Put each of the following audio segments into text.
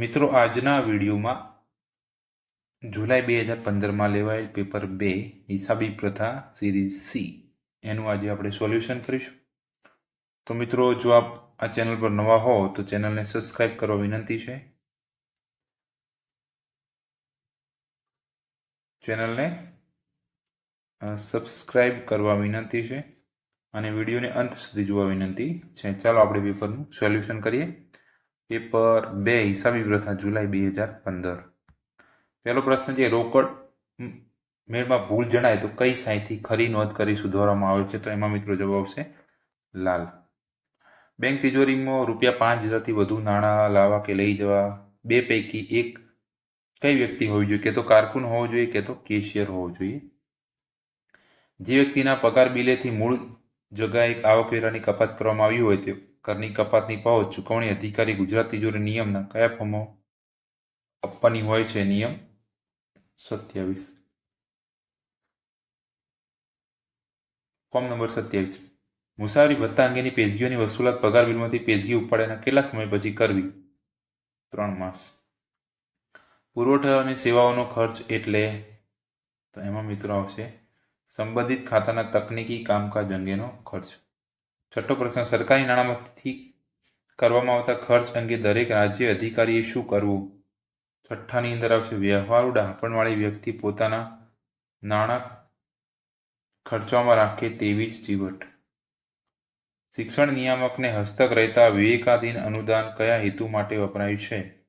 મિત્રો, આજના વિડીયોમાં જુલાઈ બે હજાર પંદરમાં લેવાયેલ પેપર બે, હિસાબી પ્રથા સિરીઝ સી, એનું આજે આપણે સોલ્યુશન કરીશું. તો મિત્રો, જો આપ આ ચેનલ પર નવા હો, તો ચેનલને સબસ્ક્રાઇબ કરવા વિનંતી છે. ચેનલને સબસ્ક્રાઇબ કરવા વિનંતી છે અને વિડીયોને અંત સુધી જોવા વિનંતી છે. ચાલો આપણે પેપરનું સોલ્યુશન કરીએ. પેપર બે હિસાબી પ્રથા જુલાઈ બે હજાર પંદર. પહેલો પ્રશ્ન છે, રોકડ મેળમાં ભૂલ જણાય તો કઈ સાઈથી ખરી નોંધ કરી સુધારવામાં આવે છે? તો એમાં મિત્રો જવાબ આવશે લાલ. બેંક તિજોરીમાં રૂપિયા પાંચ હજારથી વધુ નાણાં લાવવા કે લઈ જવા? બે પૈકી એક કઈ વ્યક્તિ હોવી જોઈએ? કે તો કારકુન હોવો જોઈએ, કે તો કેશિયર હોવો જોઈએ? જે વ્યક્તિના પગાર બિલેથી મૂળ જગાએ આવકવેરાની કપાત કરવામાં આવી હોય તે કરની કપાતની પાવત ચૂકવણી અધિકારી ગુજરાત તિજોરી નિયમના કયા ફોર્મો આપવાની હોય છે નિયમ? સત્યાવીસ. ફોર્મ નંબર સત્યાવીસ. મુસાફરી ભત્તા અંગેની પેશગીઓની વસૂલાત પગાર બિલમાંથી પેશગી ઉપાડ્યાના કેટલા સમય પછી કરવી? ત્રણ માસ. પુરવઠા અને સેવાઓનો ખર્ચ એટલે તો એમાં મિત્રો આવશે સંબંધિત ખાતાના તકનીકી કામકાજ અંગેનો ખર્ચ. છઠ્ઠો પ્રશ્ન, સરકારી નાણાંમાંથી કરવામાં આવતા ખર્ચ અંગે દરેક રાજ્ય અધિકારીએ શું કરવું? છઠ્ઠાની અંદર આવશે વ્યવહારુ ડાપણવાળી વ્યક્તિ પોતાના નાણાં ખર્ચવામાં રાખે તેવી જ ચીવટ. શિક્ષણ નિયામકને હસ્તક રહેતા વિવેકાધીન અનુદાન કયા હેતુ માટે વપરાયું છે?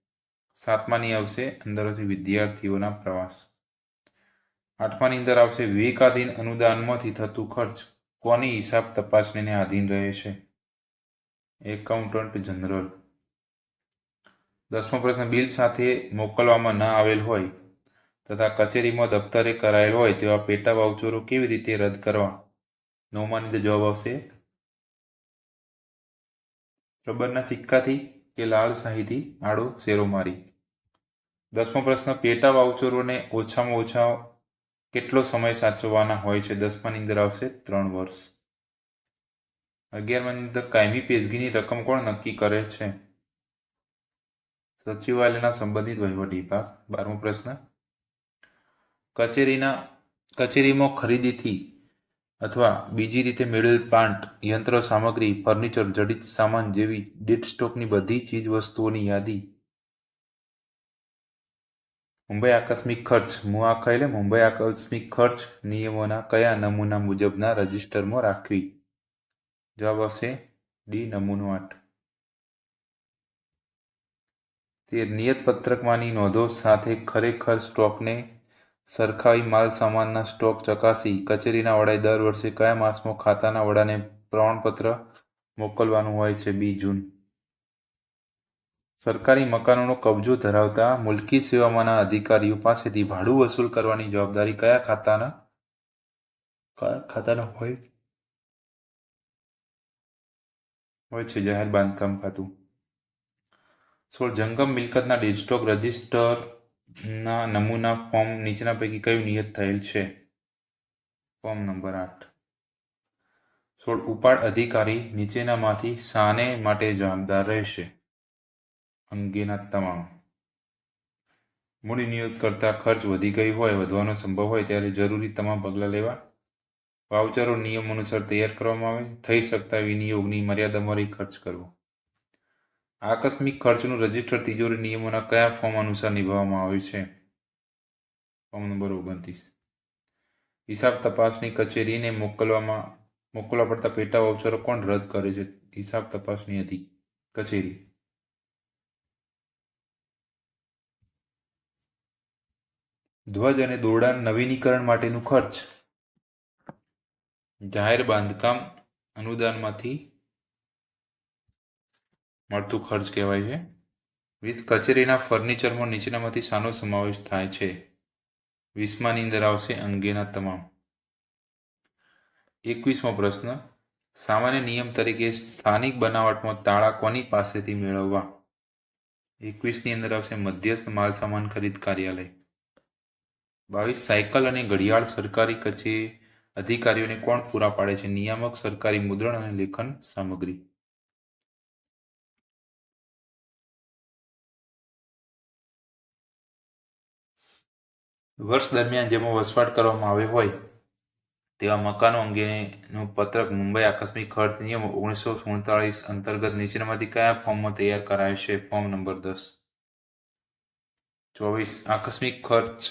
સાતમાની આવશે અંદર આવશે વિદ્યાર્થીઓના પ્રવાસ. આઠમાની અંદર આવશે વિવેકાધીન અનુદાનમાંથી થતું ખર્ચ. કોની હિસાબ તપાસણીને આધીન રહે છે? એકાઉન્ટન્ટ જનરલ દસમો પ્રશ્ન, બિલ સાથે મોકલવામાં ન આવેલ હોય તથા કચેરીમાં દફતરે કરાયેલ હોય તેવા પેટા વાઉચરો કેવી રીતે રદ કરવા? નવમાની અંદર જવાબ આવશે. રબરના સિક્કાથી કે લાલ શાહીથી આડો શેરો મારી. દસમો પ્રશ્ન, પેટા વાઉચરોને ઓછામાં ઓછા કેટલો સમય સાચવવાના હોય છે? દસમાની અંદર આવશે, ત્રણ વર્ષ. અગિયારમાની અંદર કાયમી પેશગીની રકમ કોણ નક્કી કરે છે? સચિવાલયના સંબંધિત વહીવટી વિભાગ. બારમો પ્રશ્ન. કચેરીના, કચેરીમાં ખરીદીથી અથવા બીજી રીતે મેળવેલ પ્લાન્ટ, યંત્ર, સામગ્રી, ફર્નિચર, જડિત સામાન જેવી ડેડ સ્ટોકની બધી ચીજ વસ્તુઓની યાદી મુંબઈ આકસ્મિક ખર્ચ. મુઆખા એટલે મુંબઈ આકસ્મિક ખર્ચ નિયમોના કયા નમૂના મુજબના રજિસ્ટરમાં રાખવી? જવાબ આવશે ડી નમૂનો આઠ. તે નિયત પત્રકમાંની નોંધો સાથે ખરેખર સ્ટોકને સરખાવી માલ સામાનના સ્ટોક ચકાસી કચેરીના વડાએ દર વર્ષે કયા માસમાં ખાતાના વડાને પ્રમાણપત્ર મોકલવાનું હોય છે? બી જૂન. સરકારી મકાનોનો કબજો ધરાવતા મુલકી સેવામાંના અધિકારીઓ પાસેથી ભાડું વસૂલ કરવાની જવાબદારી કયા ખાતાના કયા ખાતાના હોય? હોય છે, જાહેર બાંધકામ ખાતું. સોળ, જંગમ મિલકતના ડિસ્ટોક રજિસ્ટરના નમૂના ફોર્મ નીચેના પૈકી કયું નિયત થયેલ છે? ફોર્મ નંબર આઠ. સોળ, ઉપાડ અધિકારી નીચેનામાંથી શાને માટે જવાબદાર રહેશે. અંગેના તમામ. મૂડી નિયોગ કરતા ખર્ચ વધી ગઈ હોય, વધવાનો સંભવ હોય ત્યારે જરૂરી તમામ પગલાં લેવા. વાઉચરો નિયમ અનુસાર તૈયાર કરવામાં આવે. થઈ શકતા વિનિયોગની મર્યાદામાં રહી ખર્ચ કરવો. આકસ્મિક ખર્ચનું રજિસ્ટર તિજોરી નિયમોના કયા ફોર્મ અનુસાર નિભાવવામાં આવે છે? ફોર્મ નંબર ઓગણત્રીસ. હિસાબ તપાસની કચેરીને મોકલવામાં, મોકલવા પડતા પેટા વાઉચરો કોણ રદ કરે છે? હિસાબ તપાસની હતી કચેરી. ધ્વજ અને દોરડાના નવીનીકરણ માટેનું ખર્ચ. જાહેર બાંધકામ અનુદાનમાંથી મળતું ખર્ચ કહેવાય છે. વીસ કચેરીના ફર્નિચરમાં નીચેનામાંથી શાનો સમાવેશ થાય છે. વીસમાની અંદર આવશે અંગેના તમામ. એકવીસમો પ્રશ્ન, સામાન્ય નિયમ તરીકે સ્થાનિક બનાવટમાં તાળા કોની પાસેથી મેળવવા? એકવીસની અંદર આવશે મધ્યસ્થ માલસામાન ખરીદ કાર્યાલય. બાવીસ સાયકલ અને ઘડિયાળ સરકારી કચેરી અધિકારીઓને કોણ પૂરા પાડે છે? નિયામક, સરકારી મુદ્રણ અને લેખન સામગ્રી. વર્ષ દરમિયાન જેમાં વસવાટ કરવામાં આવ્યો હોય તેવા મકાનો અંગેનો પત્રક મુંબઈ આકસ્મિક ખર્ચ નિયમ ઓગણીસો સુડતાળીસ અંતર્ગત નીચેનામાંથી કયા ફોર્મમાં તૈયાર કરાયો છે? ફોર્મ નંબર દસ. ચોવીસ. આકસ્મિક ખર્ચ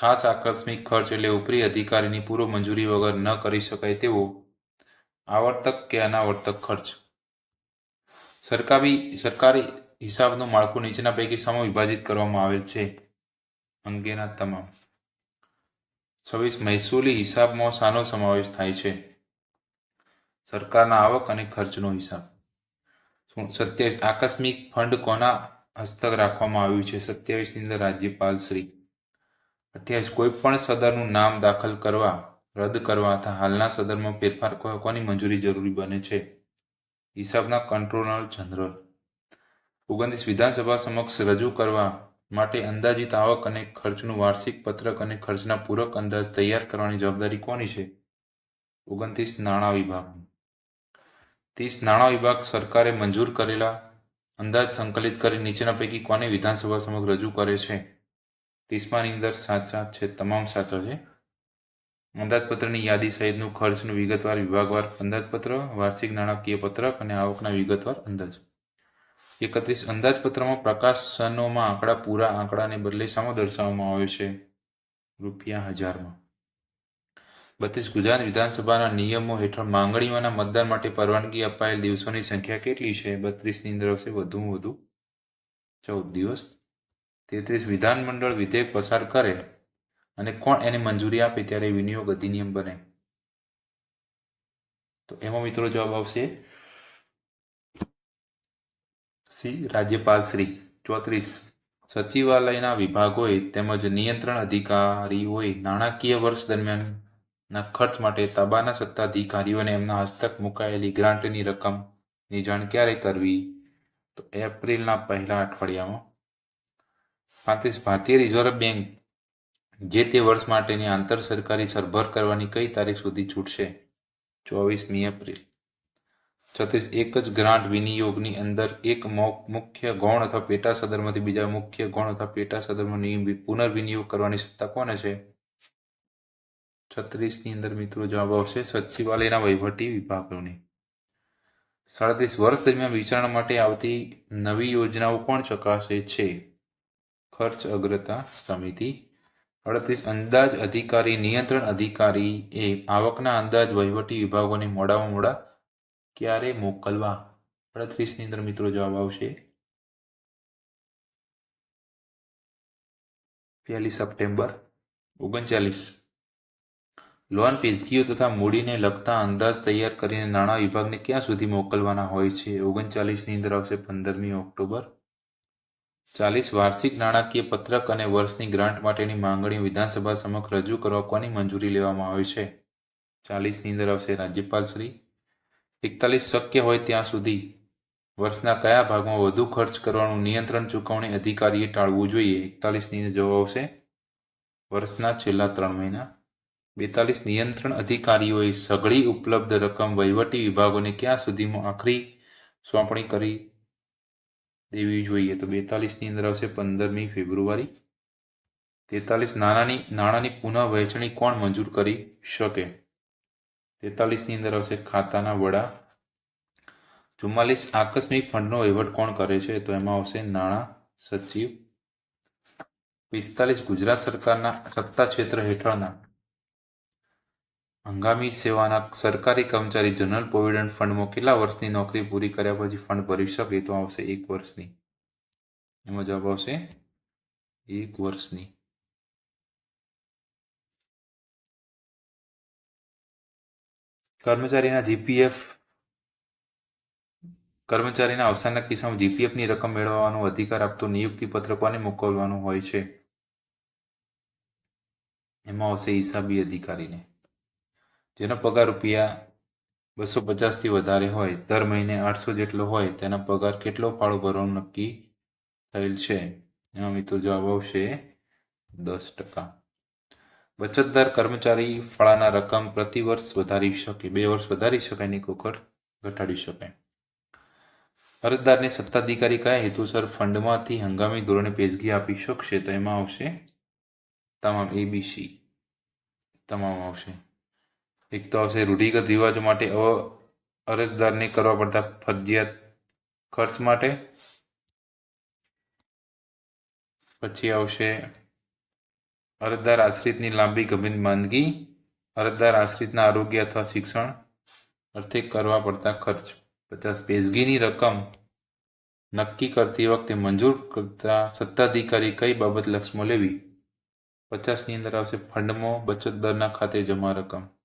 ખાસ આકસ્મિક ખર્ચ એટલે ઉપરી અધિકારીની પૂર્વ મંજૂરી વગર ન કરી શકાય તેવો આવર્તક કે અનાવર્તક ખર્ચ. સરકારી સરકારી હિસાબનું માળખું નીચેના પૈકી સમ વિભાજિત કરવામાં આવેલ છે. અંગેના તમામ. છવ્વીસ મહેસૂલી હિસાબમાં શાનો સમાવેશ થાય છે. સરકારના આવક અને ખર્ચનો હિસાબ. સત્યાવીસ, આકસ્મિક ફંડ કોના હસ્તક રાખવામાં આવ્યું છે? સત્યાવીસની અંદર રાજ્યપાલ શ્રી અઠ્યાવીસ કોઈ પણ સદરનું નામ દાખલ કરવા, રદ કરવા અથવા હાલના સદરમાં ફેરફાર કોની મંજૂરી જરૂરી બને છે? હિસાબના કંટ્રોલર જનરલ. ઓગણત્રીસ વિધાનસભા સમક્ષ રજૂ કરવા માટે અંદાજિત આવક અને ખર્ચનું વાર્ષિક પત્રક અને ખર્ચના પૂરક અંદાજ તૈયાર કરવાની જવાબદારી કોની છે? ઓગણત્રીસ નાણાં વિભાગની. ત્રીસ નાણાં વિભાગ સરકારે મંજૂર કરેલા અંદાજ સંકલિત કરી નીચેના પૈકી કોને વિધાનસભા સમક્ષ રજૂ કરે છે? ત્રીસમાની અંદર સાચા છે, તમામ સાચા છે. અંદાજપત્રની યાદી સહિતનું ખર્ચનું વિગતવાર વિભાગવાર અંદાજપત્ર, વાર્ષિક નાણાકીય પત્રક અને આવકના વિગતવાર અંદાજ. એકત્રીસ, અંદાજપત્રમાં પ્રકાશનોમાં આંકડા પૂરા આંકડાને બદલે સામો દર્શાવવામાં આવે છે. રૂપિયા હજારમાં. બત્રીસ, ગુજરાત વિધાનસભાના નિયમો હેઠળ માંગણીઓના મતદાન માટે પરવાનગી અપાયેલ દિવસોની સંખ્યા કેટલી છે? બત્રીસની અંદર આવશે વધુમાં વધુ ચૌદ દિવસ. તેત્રીસ વિધાનમંડળ વિધેયક પસાર કરે અને કોણ એને મંજૂરી આપે ત્યારે વિનિયોગ અધિનિયમ બને. તો એમાં મિત્રો જવાબ આવશે સી. રાજ્યપાલ શ્રી. ચોત્રીસ. સચિવાલયના વિભાગોએ તેમજ નિયંત્રણ અધિકારીઓએ નાણાકીય વર્ષ દરમિયાનના ખર્ચ માટે તાબાના સત્તાધિકારીઓને એમના હસ્તક મુકાયેલી ગ્રાન્ટની રકમની જાણ ક્યારે કરવી? તો એપ્રિલના પહેલા અઠવાડિયામાં પાંત્રીસ ભારતીય રિઝર્વ બેંક જે તે વર્ષ માટેની આંતર સરકારી સરભર કરવાની કઈ તારીખ સુધી છૂટશે? ચોવીસમી એપ્રિલ. છત્રીસ, એક જ ગ્રાન્ટ વિનિયોગની અંદર એક મુખ્ય ગૌણ અથવા પેટા સદરમાંથી બીજા મુખ્ય ગૌણ અથવા પેટા સદરમાં નિયમ પુનર્વિનિયોગ કરવાની સત્તા કોને છે? છત્રીસની અંદર મિત્રો જવાબ આવશે સચિવાલયના વહીવટી વિભાગોની. સાડત્રીસ, વર્ષ દરમિયાન વિચારણા માટે આવતી નવી યોજનાઓ કોણ ચકાસે છે. ખર્ચ અગ્રતા સમિતિ. અડત્રીસ, અંદાજ અધિકારી, નિયંત્રણ અધિકારી એ આવકના અંદાજ વહીવટી વિભાગોને મોડામાં મોડા ક્યારે મોકલવા? અડત્રીસની અંદર મિત્રો જવાબ આવશે. પહેલી સપ્ટેમ્બર, ઓગણચાલીસ. લોન પેશગીઓ તથા મૂડીને લગતા અંદાજ તૈયાર કરીને નાણાં વિભાગને ક્યાં સુધી મોકલવાના હોય છે? ઓગણચાલીસની અંદર આવશે પંદરમી ઓક્ટોબર. ચાલીસ વાર્ષિક નાણાકીય પત્રક અને વર્ષની ગ્રાન્ટ માટેની માંગણીઓ વિધાનસભા સમક્ષ રજૂ કરવા કોની મંજૂરી લેવામાં આવે છે. ચાલીસની અંદર આવશે રાજ્યપાલશ્રી એકતાલીસ શક્ય હોય ત્યાં સુધી વર્ષના કયા ભાગમાં વધુ ખર્ચ કરવાનું નિયંત્રણ ચૂકવણી અધિકારીએ ટાળવું જોઈએ? એકતાલીસની અંદર જવાબ આવશે. વર્ષના છેલ્લા ત્રણ મહિના. બેતાલીસ નિયંત્રણ અધિકારીઓએ સઘળી ઉપલબ્ધ રકમ વહીવટી વિભાગોને ક્યાં સુધીમાં આખરી સોંપણી કરી? દેવી જોઈએ તો બેતાલીસની અંદર આવશે પંદરમી ફેબ્રુઆરી. તેતાલીસ નાણાંની નાણાંની પુનઃ વહેંચણી કોણ મંજૂર કરી શકે? તેતાલીસની અંદર આવશે ખાતાના વડા. ચુમ્માલીસ આકસ્મિક ફંડનો વહીવટ કોણ કરે છે? તો એમાં આવશે નાણાં સચિવ. પિસ્તાલીસ ગુજરાત સરકારના સત્તા ક્ષેત્ર હેઠળના. હંગામી સેવાના સરકારી કર્મચારી જનરલ પ્રોવિડન્ટ ફંડમાં કેટલા વર્ષની નોકરી પૂરી કર્યા પછી ફંડ ભરી શકે તો આવશે એક વર્ષની. એમાં જવાબ આવશે એક વર્ષની. કર્મચારીના જીપીએફ, કર્મચારીના અવસાનના કિસ્સામાં જીપીએફની રકમ મેળવવાનો અધિકાર આપતો નિયુક્તિ પત્ર કોને મોકલવાનો હોય છે? એમાં આવશે હિસાબી અધિકારીને. જેનો પગાર રૂપિયા બસો પચાસથી વધારે હોય, દર મહિને આઠસો જેટલો હોય, તેના પગાર કેટલો ફાળો ભરવાનું નક્કી થયેલ છે? એમાં મિત્રો જવાબ આવશે દસ ટકા. બચતદાર કર્મચારી ફાળાના રકમ પ્રતિ વર્ષ વધારી શકે, બે વર્ષ વધારી શકાય ને કોકર ઘટાડી શકાય. અરજદારને સત્તાધિકારી કયા હેતુસર ફંડમાંથી હંગામી ધોરણે પેશગી આપી શકશે. તો એમાં આવશે તમામ એબીસી તમામ આવશે. એક તો આવશે રૂઢિગત રિવાજો માટે અરજદારને કરવા પડતા ફરજિયાત ખર્ચ માટે. પછી આવશે અરજદાર આશ્રિતની લાંબી ગંભીર માંદગી. અરજદાર આશ્રિતના આરોગ્ય અથવા શિક્ષણ અર્થે કરવા પડતા ખર્ચ. પચાસ પેશગીની રકમ નક્કી કરતી વખતે મંજૂર કરતા સત્તાધિકારી કઈ બાબત લક્ષમાં લેવી? પચાસની અંદર આવશે ફંડમાં, બચત દરના ખાતે જમા રકમ.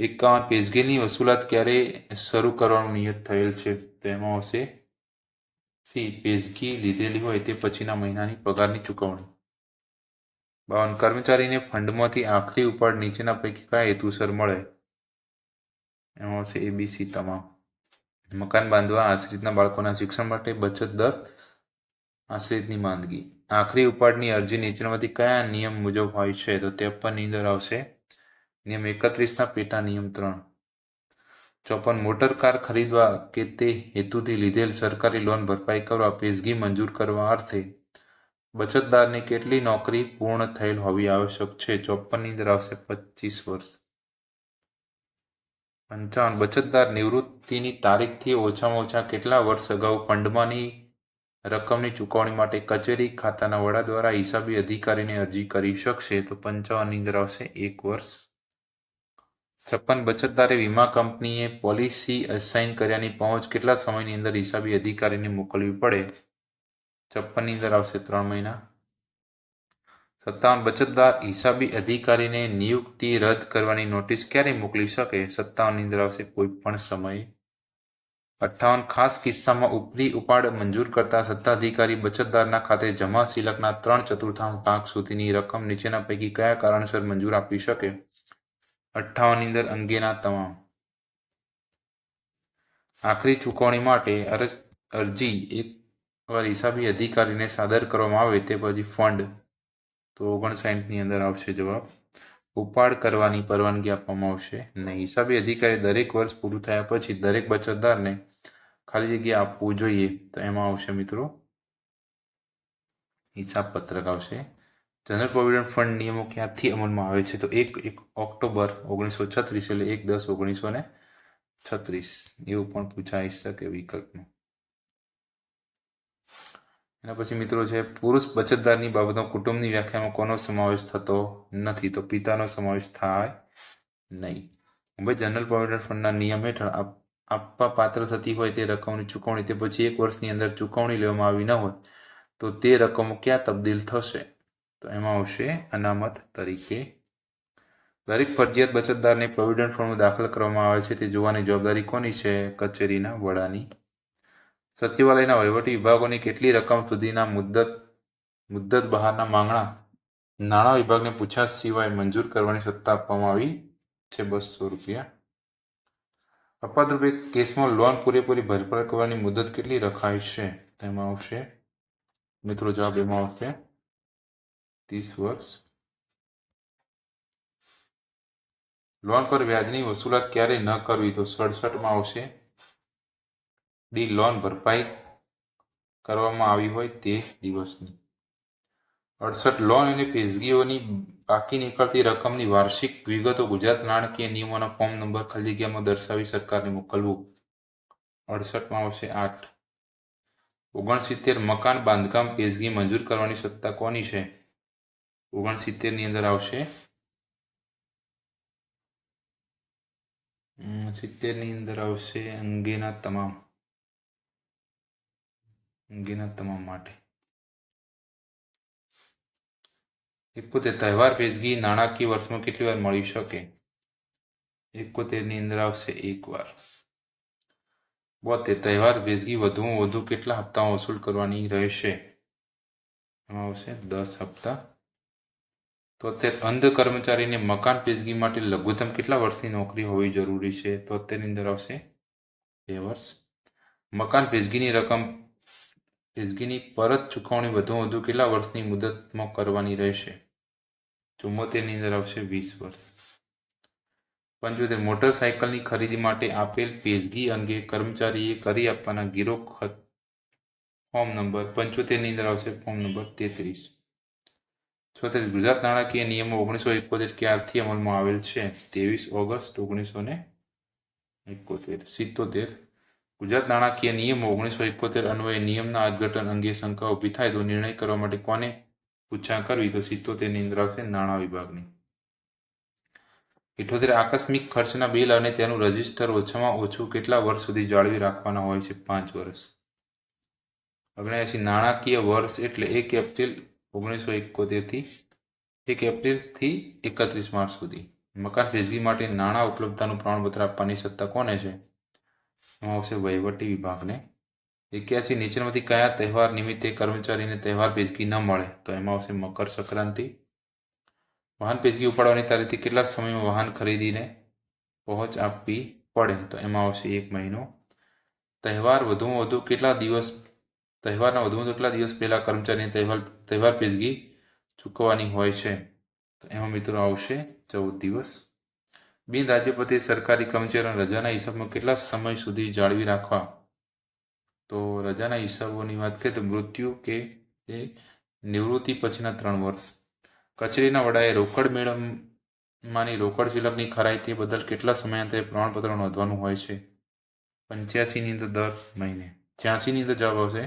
એકાવન પેશગીની વસૂલાત ક્યારે શરૂ કરવાનું નિયત થયેલ છે, તેમાં આવશે. સી, પેશગી લીધેલી હોય તે પછીના મહિનાની પગારની ચૂકવણી. બાવન, કર્મચારીને ફંડમાંથી આખરી ઉપાડ નીચેના પૈકી કયા હેતુસર મળે? એમાં આવશે એબીસી તમામ. મકાન બાંધવા આશ્રિતના બાળકોના શિક્ષણ માટે બચત દર, આશ્રિતની માંદગી. આખરી ઉપાડની અરજી નીચેનામાંથી કયા નિયમ મુજબ હોય છે, તો તે પણ અંદર આવશે. નિયમ એકત્રીસના પેટા નિયમ ત્રણ. ચોપન, મોટર કાર ખરીદવા કે તે હેતુથી લીધેલ સરકારી લોન ભરપાઈ કરવા પેશગી મંજૂર કરવા અર્થે બચતદારની કેટલી નોકરી પૂર્ણ થયેલ હોવી આવશ્યક છે? ચોપનની અંદર આવશે પચીસ વર્ષ. પંચાવન, બચતદાર નિવૃત્તિની તારીખથી ઓછામાં ઓછા કેટલા વર્ષ અગાઉ ફંડમાંની રકમની ચૂકવણી માટે કચેરી ખાતાના વડા દ્વારા હિસાબી અધિકારીને અરજી કરી શકશે? તો પંચાવનની અંદર આવશે એક વર્ષ. છપ્પન બચતદારે વીમા કંપનીએ પોલિસી અસાઇન કર્યાની પહોંચ કેટલા સમયની અંદર હિસાબી અધિકારીને મોકલવી પડે? છપ્પનની અંદર આવશે ત્રણ મહિના. સત્તાવન બચતદાર હિસાબી અધિકારીને નિયુક્તિ રદ કરવાની નોટિસ ક્યારે મોકલી શકે? સત્તાવનની અંદર આવશે કોઈ પણ સમયે. અઠ્ઠાવન ખાસ કિસ્સામાં ઉપરી ઉપાડ મંજૂર કરતા સત્તાધિકારી બચતદારના ખાતે જમા સિલકના ત્રણ ચતુર્થાંશ ભાગ સુધીની રકમ નીચેના પૈકી કયા કારણસર મંજૂર આપી શકે? અઠ્ઠાવનની અંદર અંગેના તમામ. આખરી ચૂકવણી માટે અરજ, અરજી એકવાર હિસાબી અધિકારીને સાદર કરવામાં આવે તે પછી ફંડ તો ઓગણસાઠની અંદર આવશે જવાબ. ઉપાડ કરવાની પરવાનગી આપવામાં આવશે નહીં. હિસાબી અધિકારી દરેક વર્ષ પૂરું થયા પછી દરેક બચતદારને ખાલી જગ્યા આપવું જોઈએ. તો એમાં આવશે મિત્રો હિસાબ પત્રક આવશે. જનરલ પ્રોવિડન્ટ ફંડ નિયમો ક્યાંથી અમલમાં આવે છે? તો એક એક ઓક્ટોબર ઓગણીસો છત્રીસ એટલે એક દસ ઓગણીસો ને છત્રીસ. એવું પણ પૂછાઈ શકે વિકલ્પનું એના પછી મિત્રો છે, પુરુષ બચતદારની બાબતો કુટુંબની વ્યાખ્યામાં કોનો સમાવેશ થતો નથી? તો પિતાનો સમાવેશ થાય નહીં. મુંબઈ જનરલ પ્રોવિડન્ટ ફંડના નિયમ હેઠળ આપ- આપવા પાત્ર થતી હોય તે રકમની ચૂકવણી, તે પછી એક વર્ષની અંદર ચૂકવણી લેવામાં આવી ન હોય તો તે રકમો ક્યાં તબદીલ થશે? તો એમાં આવશે અનામત તરીકે. દરેક ફરજિયાત બચતદારને પ્રોવિડન્ટ ફંડમાં દાખલ કરવામાં આવે છે. તે જોવાની જવાબદારી કોની છે? કચેરીના વડાની. સચિવાલયના વહીવટી વિભાગોની કેટલી રકમ સુધીના મુદ્દત મુદ્દત બહારના માંગણા? નાણાં વિભાગને પૂછાશ સિવાય મંજૂર કરવાની સત્તા આપવામાં આવી છે બસો રૂપિયા. અપાત્રરૂપે કેસમાં લોન પૂરેપૂરી ભરપાઈ કરવાની મુદત કેટલી રખાય છે? તેમાં આવશે. મિત્રો જવાબ એમાં આવશે. ત્રીસ વર્ષ લોન પર વ્યાજની વસૂલાત ક્યારે ન કરવી તો સડસઠમાં આવશે. ડી લોન ભરપાઈ કરવામાં આવી હોય તે દિવસની. અડસઠ લોન અને પેશગીઓની બાકી નીકળતી રકમની વાર્ષિક વિગતો ગુજરાત નાણાકીય નિયમોના ફોર્મ નંબર ખાલી જગ્યામાં દર્શાવી સરકારને મોકલવું. અડસઠમાં આવશે આઠ. ઓગણસિત્તેર મકાન બાંધકામ પેશગી મંજૂર કરવાની સત્તા કોની છે? ઓગણસિત્તેરની અંદર આવશે. સિત્તેરની અંદર આવશે અંગેના તમામ. અંગેના તમામ માટે. એકોતેર તહેવાર પેજગી નાણાકીય વર્ષમાં કેટલી વાર મળી શકે? એકોતેરની અંદર આવશે એક વાર. બોતેર તહેવાર પેશગી વધુમાં વધુ કેટલા હપ્તાઓ વસૂલ કરવાની રહેશે? આવશે દસ હપ્તા. તોતેર અંધ કર્મચારીને મકાન પેશગી માટે લઘુત્તમ કેટલા વર્ષની નોકરી હોવી જરૂરી છે? તોતેરની અંદર આવશે બે વર્ષ. મકાન પેશગીની રકમ પેશગીની પરત ચૂકવણી વધુ વધુ કેટલા વર્ષની મુદતમાં કરવાની રહેશે? ચુમ્મોતેરની અંદર આવશે વીસ વર્ષ. પંચોતેર, મોટરસાયકલની ખરીદી માટે આપેલ પેશગી અંગે કર્મચારીએ કરી આપવાના ગીરો ખત, ફોર્મ નંબર પંચોતેરની અંદર આવશે ફોર્મ નંબર તેત્રીસ. છોતેર ગુજરાત નાણાકીય નિયમો ઓગણીસો એકોતેર ક્યારથી અમલમાં આવેલ છે? ત્રેવીસ ઓગસ્ટ ઓગણીસો ને એકોતેર. સિત્તોતેર. ગુજરાત નાણાકીય નિયમો ઓગણીસો એકોતેર અન્વયે નિયમના અર્થઘટન અંગે શંકા ઊભી થાય તો નિર્ણય કરવા માટે કોને પૂછા કરવી? તો સિત્તોતેરની અંદર આવશે નાણાં વિભાગની. ઇઠોતેર આકસ્મિક ખર્ચના બિલ અને તેનું રજિસ્ટર ઓછામાં ઓછું કેટલા વર્ષ સુધી જાળવી રાખવાના હોય છે? પાંચ વર્ષ. ઓગણ્યાસી નાણાકીય વર્ષ એટલે એક એપ્રિલ ઓગણીસો એકોતેરથી એક એપ્રિલથી એકત્રીસ માર્ચ સુધી. મકાન પેશગી માટે નાણાં ઉપલબ્ધતાનું પ્રમાણપત્ર આપવાની સત્તા કોને છે? એમાં આવશે વહીવટી વિભાગને. એક્યાસી નીચેમાંથી કયા તહેવાર નિમિત્તે કર્મચારીને તહેવાર પેજગી ન મળે? તો એમાં આવશે મકર સંક્રાંતિ. વાહન પેજગી ઉપાડવાની તારીખથી કેટલા સમયમાં વાહન ખરીદીને પહોંચ આપવી પડે? તો એમાં આવશે એક મહિનો. તહેવાર વધુમાં વધુ કેટલા દિવસ તહેવારના વધુમાં વધુ કેટલા દિવસ પહેલાં કર્મચારીને તહેવાર તહેવાર પેજગી ચૂકવવાની હોય છે, તો એમાં મિત્રો આવશે ચૌદ દિવસ. બિન રાજ્યપતિ સરકારી કર્મચારીઓના રજાના હિસાબમાં કેટલા સમય સુધી જાળવી રાખવા? તો રજાના હિસાબોની વાત કરીએ તો મૃત્યુ કે તે નિવૃત્તિ પછીના ત્રણ વર્ષ. કચેરીના વડાએ રોકડ મેળવમાંની રોકડ શિલકની ખરાઈ તે બદલ કેટલા સમયાંતરે પ્રમાણપત્ર નોંધવાનું હોય છે? પંચ્યાસીની અંદર દર મહિને. છ્યાસીની અંદર જવાબ આવશે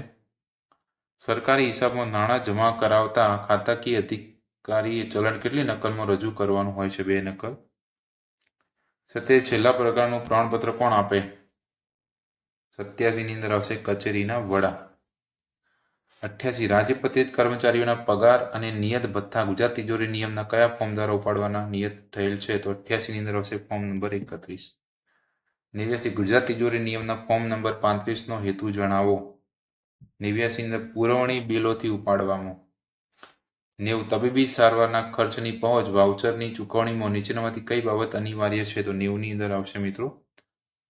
સરકારી હિસાબમાં નાણાં જમા કરાવતા ખાતાકીય અધિકારીએ ચલણ કેટલી નકલમાં રજૂ કરવાનું હોય છે બે નકલ? સાથે છેલ્લા પ્રકારનું પ્રમાણપત્ર કોણ આપે? સત્યાસીની અંદર આવશે કચેરીના વડા. અઠ્યાસી રાજ્યપત્રિત કર્મચારીઓના પગાર અને નિયત ભથ્થા. ગુજરાત તિજોરી નિયમના કયા ફોર્મ દ્વારા ઉપાડવાના નિયત થયેલ છે? તો અઠ્યાસીની અંદર આવશે ફોર્મ નંબર એકત્રીસ. નેવ્યાસી, ગુજરાત તિજોરી નિયમના ફોર્મ નંબર પાંત્રીસનો હેતુ જણાવો. નેવ્યાસી અંદર પુરવણી બિલોથી ઉપાડવામાં. નેવું તબીબી સારવારના ખર્ચની પહોંચ વાઉચરની ચૂકવણીમાં નીચેનામાંથી કઈ બાબત અનિવાર્ય છે તો નેવુંની અંદર આવશે મિત્રો.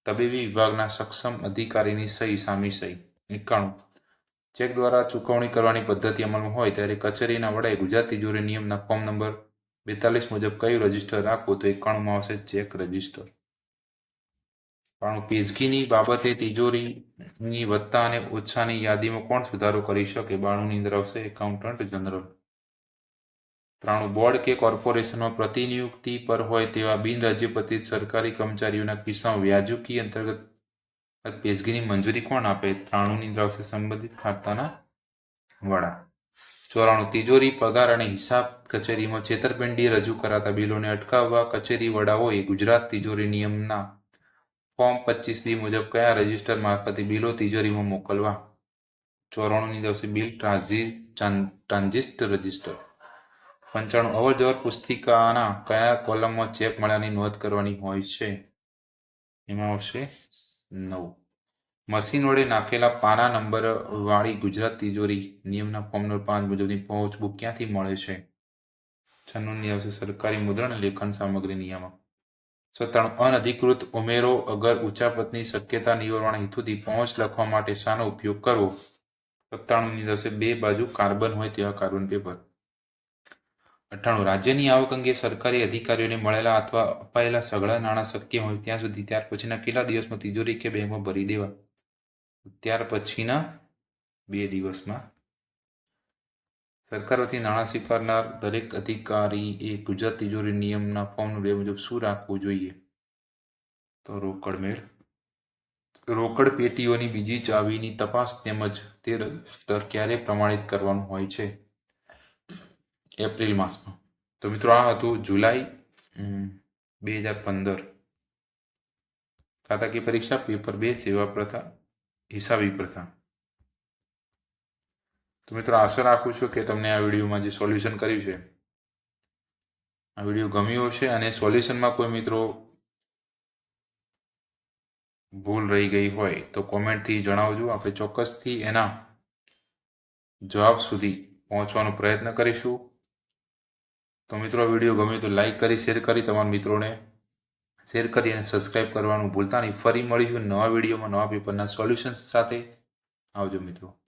તબીબી વિભાગના સક્ષમ અધિકારીની સહી, સામી સહી. એકાણું. ચેક દ્વારા ચૂકવણી કરવાની પદ્ધતિ અમલમાં હોય ત્યારે કચેરીના વડાએ ગુજરાત તિજોરી નિયમના ફોર્મ નંબર બેતાલીસ મુજબ કયું રજિસ્ટર રાખવું તો એકાણુંમાં આવશે ચેક રજિસ્ટર. બાણું પેશગીની બાબતે તિજોરીની વત્તા અને ઓછાની યાદીમાં કોણ સુધારો કરી શકે. બાણુંની અંદર આવશે એકાઉન્ટન્ટ જનરલ ત્રાણું, બોર્ડ કે કોર્પોરેશનમાં પ્રતિનિયુક્તિ પર હોય તેવા બિન રાજ્યપતિ સરકારી કર્મચારીઓના કિસ્સામાં વ્યાજુકી અંતર્ગત પેશગીની મંજૂરી કોણ આપે? ત્રાણુંની અંદર આવશે સંબંધિત ખાતાના વડા. ચોરાણું, તિજોરી પગાર અને હિસાબ કચેરીમાં છેતરપિંડી રજૂ કરાતા બિલોને અટકાવવા કચેરી વડાઓએ ગુજરાત તિજોરી નિયમના ફોર્મ પચીસ બી મુજબ કયા રજિસ્ટર મારફતે બિલો તિજોરીમાં મોકલવા? ચોરાણુંની દિવસે બિલ ટ્રાન્ઝી ટ્રાન્ઝિસ્ટ રજિસ્ટર. પંચાણું અવર જવર પુસ્તિકાના કયા કોલમમાં ચેક મળ્યાની નોંધ કરવાની હોય છે? એમાં આવશે નવ. મશીન વડે નાખેલા પાના નંબર વાળી ગુજરાત તિજોરી નિયમના ફોર્મ નંબર પાંચ મુજબની પહોંચ બુક ક્યાંથી મળે છે? છન્નુંની આવશે સરકારી મુદ્રણ લેખન સામગ્રી નિયામક. સત્તાણું અનધિકૃત ઉમેરો અગર ઊંચા પદની શક્યતા નિવારવાના હેતુથી પહોંચ લખવા માટે શાનો ઉપયોગ કરવો? સત્તાણુંની દસે બે બાજુ કાર્બન હોય તેવા કાર્બન પેપર. અઠ્ઠાણું, રાજ્યની આવક અંગે સરકારી અધિકારીઓને મળેલા અથવા અપાયેલા સઘળા નાણાં શક્ય હોય ત્યાં સુધી, ત્યાર પછીના કેટલા દિવસમાં તિજોરી કે બેંકમાં ભરી દેવા? ત્યાર પછીના બે દિવસમાં સરકાર નાણાં સ્વીકારનાર દરેક અધિકારી એ ગુજરાત તિજોરી નિયમના ફોર્મ બે મુજબ શું રાખવું જોઈએ? તો રોકડ મેળ. રોકડ પેટીઓની બીજી ચાવીની તપાસ તેમજ તે રજિસ્ટર ક્યારે પ્રમાણિત કરવાનું હોય છે? એપ્રિલ માસમાં. તો મિત્રો, આ હતું જુલાઈ બે હજાર પંદર. ખાતાકીય પરીક્ષા, પેપર બે, સેવા પ્રથા, હિસાબી પ્રથા. તો મિત્રો આશા રાખું છું કે તમને આ વિડીયોમાં જે સોલ્યુશન કર્યું છે, આ વીડિયો ગમ્યો હશે અને સોલ્યુશનમાં કોઈ મિત્રો ભૂલ રહી ગઈ હોય તો કોમેન્ટથી જણાવજો. આપણે ચોક્કસથી એના જવાબ સુધી પહોંચવાનો પ્રયત્ન કરીશું. તો મિત્રો વીડિયો ગમ્યો તો લાઈક કરી શેર કરી તમારા મિત્રોને. શેર કરી અને સબસ્ક્રાઈબ કરવાનું ભૂલતા નહીં. ફરી મળીશું નવા વિડીયોમાં નવા પેપરના સોલ્યુશન્સ સાથે. આવજો મિત્રો.